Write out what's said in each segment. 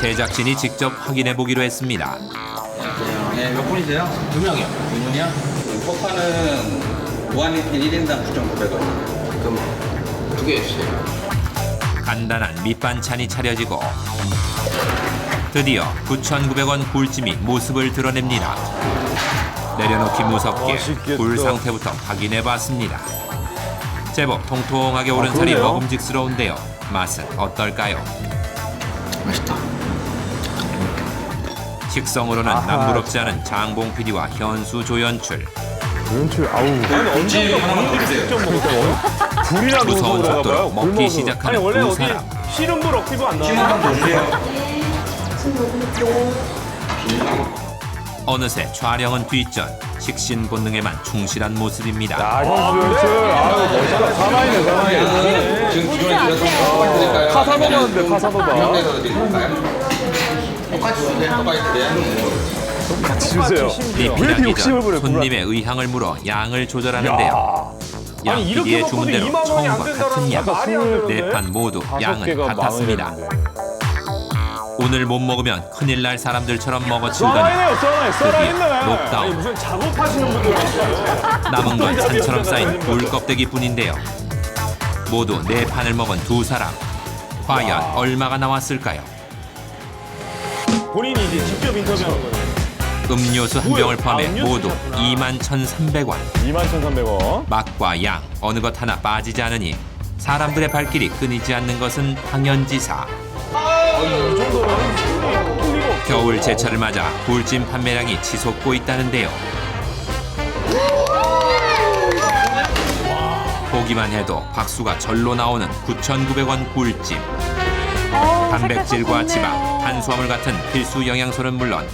제작진이 직접 확인해 보기로 했습니다. 네, 몇 분이세요? 두 명이요. 두 분이요? 포카는 무한리필 1인당 9,900원. 그럼 두개 해주세요. 간단한 밑반찬이 차려지고 드디어 9,900원 굴찜이 모습을 드러냅니다. 내려놓기 무섭게 맛있겠다. 굴 상태부터 확인해 봤습니다. 제법 통통하게 오른 살이 그러네요. 먹음직스러운데요. 맛은 어떨까요? 맛있다. 식성으로는. 남부럽지 않은 장봉 PD와 현수 조연출 연출 아우. 언제 하나만. 불이나 무서운 봐요. 먹기. 시작하는 두 어디 사람. 씨름불 억티브 안 나와요? 어느새 촬영은 뒷전 식신 본능에만 충실한 모습입니다. 아 현수 연출. 아유 멋있다. 사나이네 사나이. 지금 기존에 드려서 드릴까요? 카사노바인데 카사노바. 이용해서 드릴까요? 똑같이 주세요. 똑같이 드려요. 같이 주세요. 왜 이렇게 리필하기 욕심을 전 부려? 손님의 의향을 물어 양을 조절하는데요. 야. 양 아니 이렇게 PD의 먹고도 주문대로 2만 원이 안 처음과 된다는 같은 양. 말이 안 되는데. 네 판 모두 다섯 양은 개가 같았습니다. 만. 오늘 못 먹으면 큰일 날 사람들처럼 먹어치우더니 써라이네요 써라이 써라이 드디어. 녹다운. 무슨 작업하시는 분들. 남은 건 산처럼 쌓인 굴 껍데기뿐인데요. 모두 네 판을 먹은 두 사람. 과연 얼마가 나왔을까요? 본인이 이제 직접 인터뷰하는 거예요. 음료수 한 병을 아, 포함해 음료수 모두 샀구나. 21,300원. 21,300원. 맛과 양 어느 것 하나 빠지지 않으니 사람들의 발길이 끊이지 않는 것은 당연지사. 이 정도면 뚫리고 겨울 제철을 맞아 굴찜 판매량이 치솟고 있다는데요. 보기만 해도 박수가 절로 나오는 9,900원 굴찜. 단백질과 지방, 탄수화물 같은 필수 영양소는 물론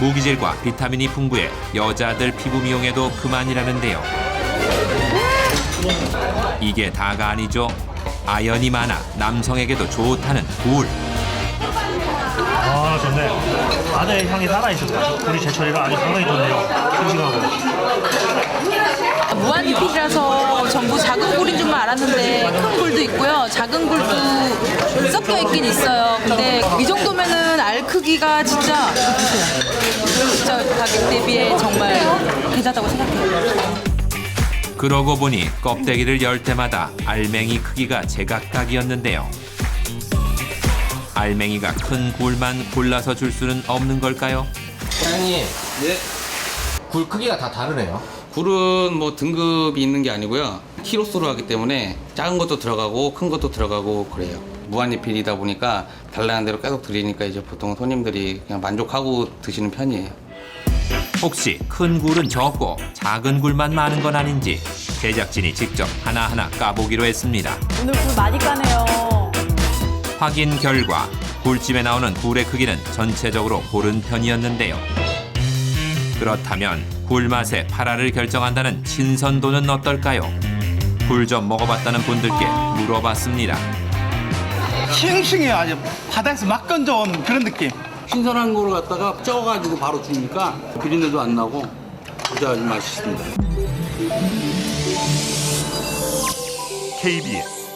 무기질과 비타민이 풍부해 여자들 피부 미용에도 그만이라는데요. 이게 다가 아니죠. 아연이 많아 남성에게도 좋다는 굴. 아 좋네. 안에 향이 살아있었다. 우리 제철이라 아주 상당히 좋네요. 싱싱하고. 무한리필이라서 전부 작은 굴인 줄만 알았는데 큰 굴도 있고요. 작은 굴도 있긴 있어요. 근데 이 정도면은 알 크기가 진짜 진짜 가격 대비에 정말 괜찮다고 생각해요. 그러고 보니 껍데기를 열 때마다 알맹이 크기가 제각각이었는데요. 알맹이가 큰 굴만 골라서 줄 수는 없는 걸까요? 사장님, 네. 굴 크기가 다 다르네요. 굴은 뭐 등급이 있는 게 아니고요. 키로수로 하기 때문에 작은 것도 들어가고 큰 것도 들어가고 그래요. 무한리필이다 보니까 달라는 대로 계속 드리니까 이제 보통 손님들이 그냥 만족하고 드시는 편이에요. 혹시 큰 굴은 적고 작은 굴만 많은 건 아닌지 제작진이 직접 하나하나 까보기로 했습니다. 오늘 굴 많이 까네요. 확인 결과 굴찜에 나오는 굴의 크기는 전체적으로 고른 편이었는데요. 그렇다면 굴 맛의 파라를 결정한다는 신선도는 어떨까요? 굴좀 먹어봤다는 분들께 물어봤습니다. 싱싱해요. 아주 바다에서 막 건져온 그런 느낌. 신선한 거를 갖다가 쪄가지고 바로 주니까 비린내도 안 나고 진짜 아주 맛있습니다. KBS